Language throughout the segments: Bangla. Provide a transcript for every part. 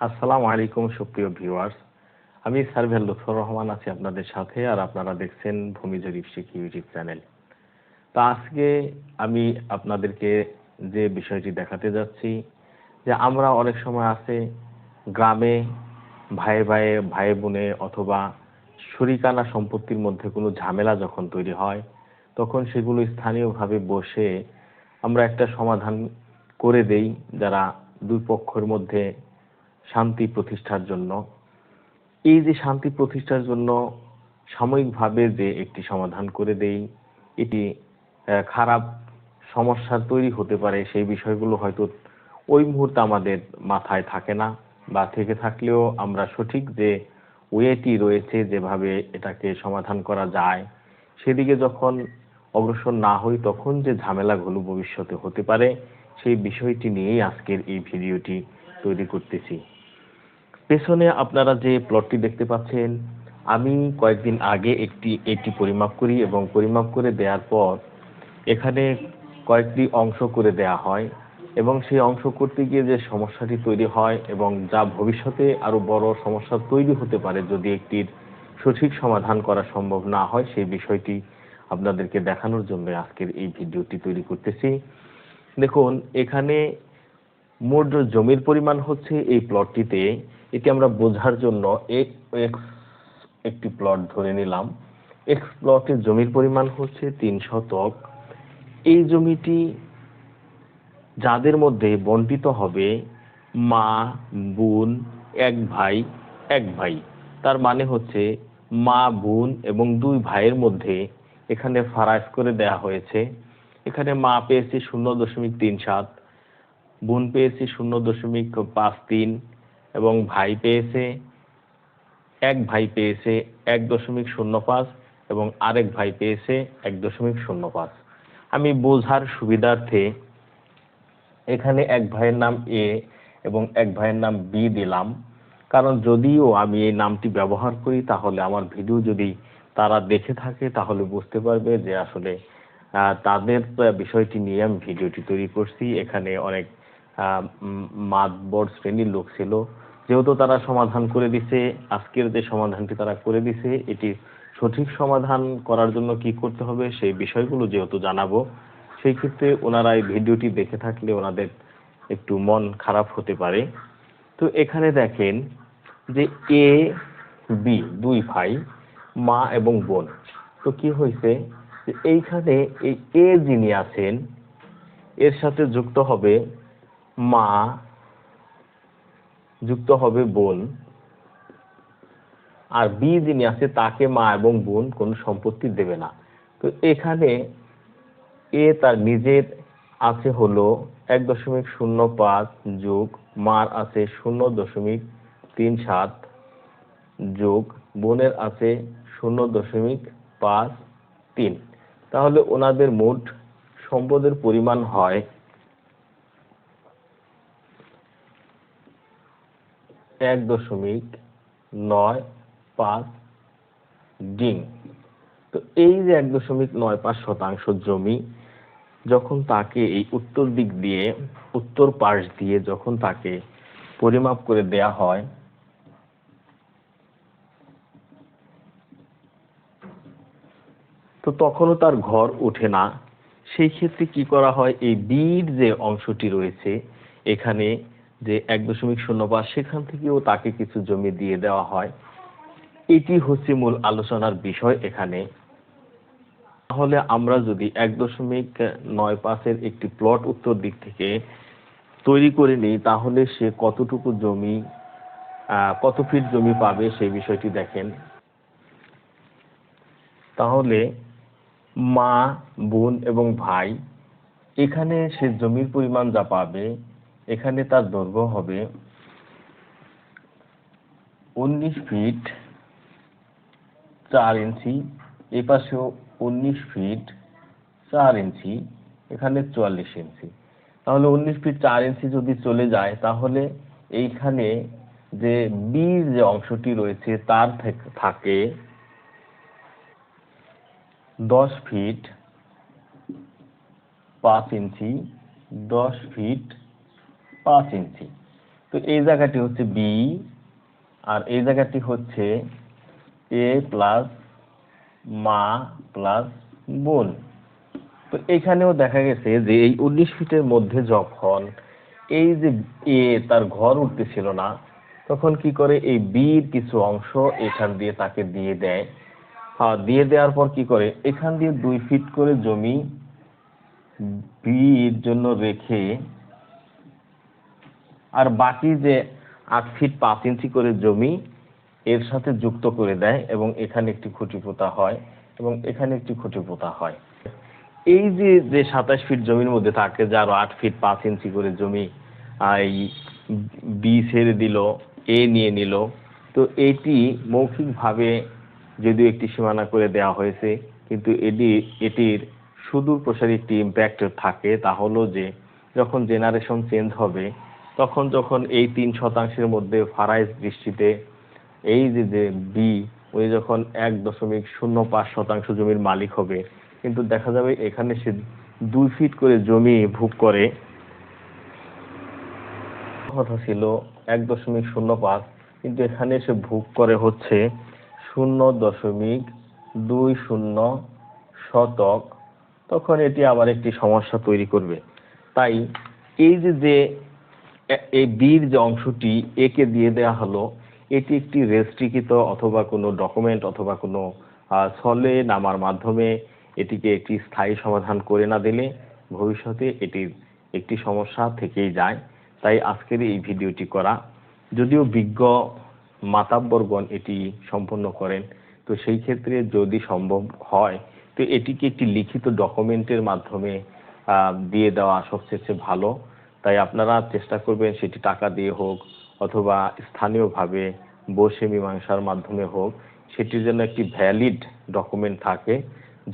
আসসালামু আলাইকুম, সুপ্রিয় ভিউয়ার্স। আমি সার্ভেল লুৎফর রহমান আছি আপনাদের সাথে, আর আপনারা দেখছেন ভূমি জরিপ শিখি ইউটিউব চ্যানেল। তো আজকে আমি আপনাদেরকে যে বিষয়টি দেখাতে যাচ্ছি, যে আমরা অনেক সময় আছে গ্রামে ভাই ভাই ভাই বোনে অথবা শরিকানা সম্পত্তির মধ্যে কোনো ঝামেলা যখন তৈরি হয়, তখন সেগুলো স্থানীয়ভাবে বসে আমরা একটা সমাধান করে দেই, যারা দুই পক্ষের মধ্যে শান্তি প্রতিষ্ঠার জন্য। এই যে শান্তি প্রতিষ্ঠার জন্য সাময়িকভাবে যে একটি সমাধান করে দেই, এটি খারাপ সমস্যা তৈরি হতে পারে, সেই বিষয়গুলো হয়তো ওই মুহূর্তে আমাদের মাথায় থাকে না বা থেকে থাকলেও আমরা সঠিক যে ওয়েটি রয়েছে, যেভাবে এটাকে সমাধান করা যায়, সেদিকে যখন অগ্রসর না হই, তখন যে ঝামেলাগুলো ভবিষ্যতে হতে পারে, সেই বিষয়টি নিয়েই আজকের এই ভিডিওটি তৈরি করতেছি। পেছনে আপনারা যে প্লটটি দেখতে পাচ্ছেন, আমি কয়েকদিন আগে একটি এটি পরিমাপ করি এবং পরিমাপ করে দেওয়ার পর এখানে কয়েকটি অংশ করে দেয়া হয় এবং সেই অংশ করতে গিয়ে যে সমস্যাটি তৈরি হয় এবং যা ভবিষ্যতে আরও বড় সমস্যা তৈরি হতে পারে যদি একটির সঠিক সমাধান করা সম্ভব না হয়, সেই বিষয়টি আপনাদেরকে দেখানোর জন্য আজকের এই ভিডিওটি তৈরি করতেছি। দেখুন, এখানে মোট জমির পরিমাণ হচ্ছে এই প্লটটিতে এটি আমরা বোঝার জন্য এক- এক্স একটি প্লট ধরে নিলাম। এক্স প্লটের জমির পরিমাণ হচ্ছে তিন শতক। এই জমিটি যাদের মধ্যে বন্টিত হবে মা, বোন, এক ভাই এক ভাই। তার মানে হচ্ছে মা, বোন এবং দুই ভাইয়ের মধ্যে এখানে ফারাজ করে দেয়া হয়েছে। এখানে মা পেয়েছে শূন্য দশমিক তিন সাত, বোন পেয়েছে শূন্য দশমিক পাঁচ তিন এবং ভাই পেয়েছে এক ভাই পেয়েছে এক দশমিক শূন্য পাঁচ এবং আরেক ভাই পেয়েছে এক দশমিক শূন্য পাঁচ। আমি বোঝার সুবিধার্থে এখানে এক ভাইয়ের নাম এ এবং এক ভাইয়ের নাম বি দিলাম। কারণ যদিও আমি এই নামটি ব্যবহার করি, তাহলে আমার ভিডিও যদি তারা দেখে থাকে, তাহলে বুঝতে পারবে যে আসলে তাদের বিষয়টি নিয়ে আমি ভিডিওটি তৈরি করছি। এখানে অনেক মাতবর শ্রেণির লোক ছিল। যেহেতু তারা সমাধান করে দিছে, আজকের যে সমাধানটি তারা করে দিছে এটি সঠিক সমাধান করার জন্য কি করতে হবে সেই বিষয়গুলো যেহেতু জানাব, সেই ক্ষেত্রে ওনারা এই ভিডিওটি দেখে থাকলে ওনাদের একটু মন খারাপ হতে পারে। তো এখানে দেখেন যে এ বি দুই ভাই, মা এবং বোন। তো কি হয়েছে এইখানে এই এ যিনি আছেন, এর সাথে যুক্ত হবে মা যুক্ত হবে বোন। আর বি যিনি আছে, তাকে মা এবং বোন কোনো সম্পত্তি দেবে না। তো এখানে এ তার নিজের আছে হলো এক দশমিক শূন্য পাঁচ যোগ, মার আছে শূন্য দশমিক তিন সাত যোগ, বোনের আছে শূন্য দশমিক পাঁচ তিন। তাহলে ওনাদের মোট সম্পদের পরিমাণ হয় এক দশমিক নয় পাঁচ ডিং। তো এই যে এক দশমিক নয় পাঁচ শতাংশ জমি, যখন তাকে এই উত্তর দিক দিয়ে, উত্তর পাশ দিয়ে যখন তাকে পরিমাপ করে দেয়া হয়, তো তখনও তার ঘর ওঠে না। সেই ক্ষেত্রে কি করা হয়? এই বির যে অংশটি রয়েছে, এখানে যে এক দশমিক শূন্য পাঁচ সেখান থেকেও তাকে কিছু জমি দিয়ে দেওয়া হয়। এটি হচ্ছে মূল আলোচনার বিষয় এখানে। তাহলে আমরা যদি এক দশমিক নয় পাঁচের একটি প্লট উত্তর দিক থেকে তৈরি করে নিই, তাহলে সে কতটুকু জমি কত ফিট জমি পাবে সেই বিষয়টি দেখেন। তাহলে মা, বোন এবং ভাই, এখানে সে জমির পরিমাণ যা পাবে এখানে তার দৈর্ঘ্য হবে উনিশ ফিট চার ইঞ্চি, এ পাশেও উনিশ ফিট চার ইঞ্চি, এখানে চুয়াল্লিশ ইঞ্চি। তাহলে উনিশ ফিট চার ইঞ্চি যদি চলে যায়, তাহলে এইখানে যে বীর যে অংশটি রয়েছে, তার থাকে দশ ফিট পাঁচ ইঞ্চি, দশ ফিট পাঁচ ইঞ্চি। তো এই জায়গাটি হচ্ছে বি আর এই জায়গাটি হচ্ছে এ প্লাস মা প্লাস বোন। তো এখানেও দেখা গেছে যে এই উনিশ ফিটের মধ্যে যখন এই যে এ তার ঘর উঠতেছিল না, তখন কি করে এই বির কিছু অংশ এখান দিয়ে তাকে দিয়ে দেয়। হ্যাঁ দিয়ে দেওয়ার পর কি করে? এখান দিয়ে দুই ফিট করে জমি বির জন্য রেখে আর বাকি যে আট ফিট পাঁচ ইঞ্চি করে জমি, এর সাথে যুক্ত করে দেয় এবং এখানে একটি খুঁটি পোতা হয় এবং এখানে একটি খুঁটি পোতা হয়। এই যে যে সাতাশ ফিট জমির মধ্যে থাকে যার আট ফিট পাঁচ ইঞ্চি করে জমি এই বি ছেড়ে দিল, এ নিয়ে নিল, তো এটি মৌখিকভাবে যদিও একটি সীমানা করে দেওয়া হয়েছে, কিন্তু এটি, এটির সুদূর প্রসারী একটি ইম্প্যাক্ট থাকে, তা হলো যে, যখন জেনারেশন চেঞ্জ হবে তখন যখন এই তিন শতাংশের মধ্যে ফারাইজ দৃষ্টিতে এই যে যে বি উনি যখন এক দশমিক শূন্য পাঁচ শতাংশ জমির মালিক হবে, কিন্তু দেখা যাবে এখানে সে দুই ফিট করে জমি ভোগ করে। কথা ছিল এক দশমিক শূন্য পাঁচ, কিন্তু এখানে সে ভোগ করে হচ্ছে শূন্য দশমিক দুই শূন্য শতক। তখন এটি আবার একটি সমস্যা তৈরি করবে। তাই এই যে যে এই বীর যে অংশটি একে দিয়ে দেওয়া হলো, এটি একটি রেস্ট্রিকৃত অথবা কোনো ডকুমেন্ট অথবা কোনো ছলে নামার মাধ্যমে এটিকে একটি স্থায়ী সমাধান করে না দিলে ভবিষ্যতে এটির একটি সমস্যা থেকেই যায়। তাই আজকের এই ভিডিওটি করা। যদিও বিজ্ঞ মাতাব্বরগণ এটি সম্পন্ন করেন, তো সেই ক্ষেত্রে যদি সম্ভব হয়, তো এটিকে একটি লিখিত ডকুমেন্টের মাধ্যমে দিয়ে দেওয়া সবচেয়ে ভালো। তাই আপনারা চেষ্টা করবেন সেটি টাকা দিয়ে হোক অথবা স্থানীয়ভাবে বসে মীমাংসার মাধ্যমে হোক, সেটির জন্য একটি ভ্যালিড ডকুমেন্ট থাকে,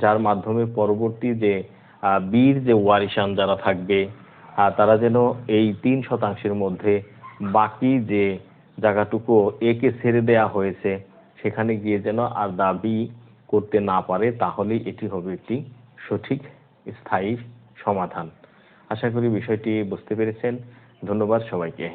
যার মাধ্যমে পরবর্তী যে বীর যে ওয়ারিশান যারা থাকবে তারা যেন এই তিন শতাংশের মধ্যে বাকি যে জায়গাটুকু একে ছেড়ে দেয়া হয়েছে, সেখানে গিয়ে যেন আর দাবি করতে না পারে, তাহলেই এটি হবে একটি সঠিক, স্থায়ী সমাধান। আশা করি বিষয়টি বুঝতে পেরেছেন। ধন্যবাদ সবাইকে।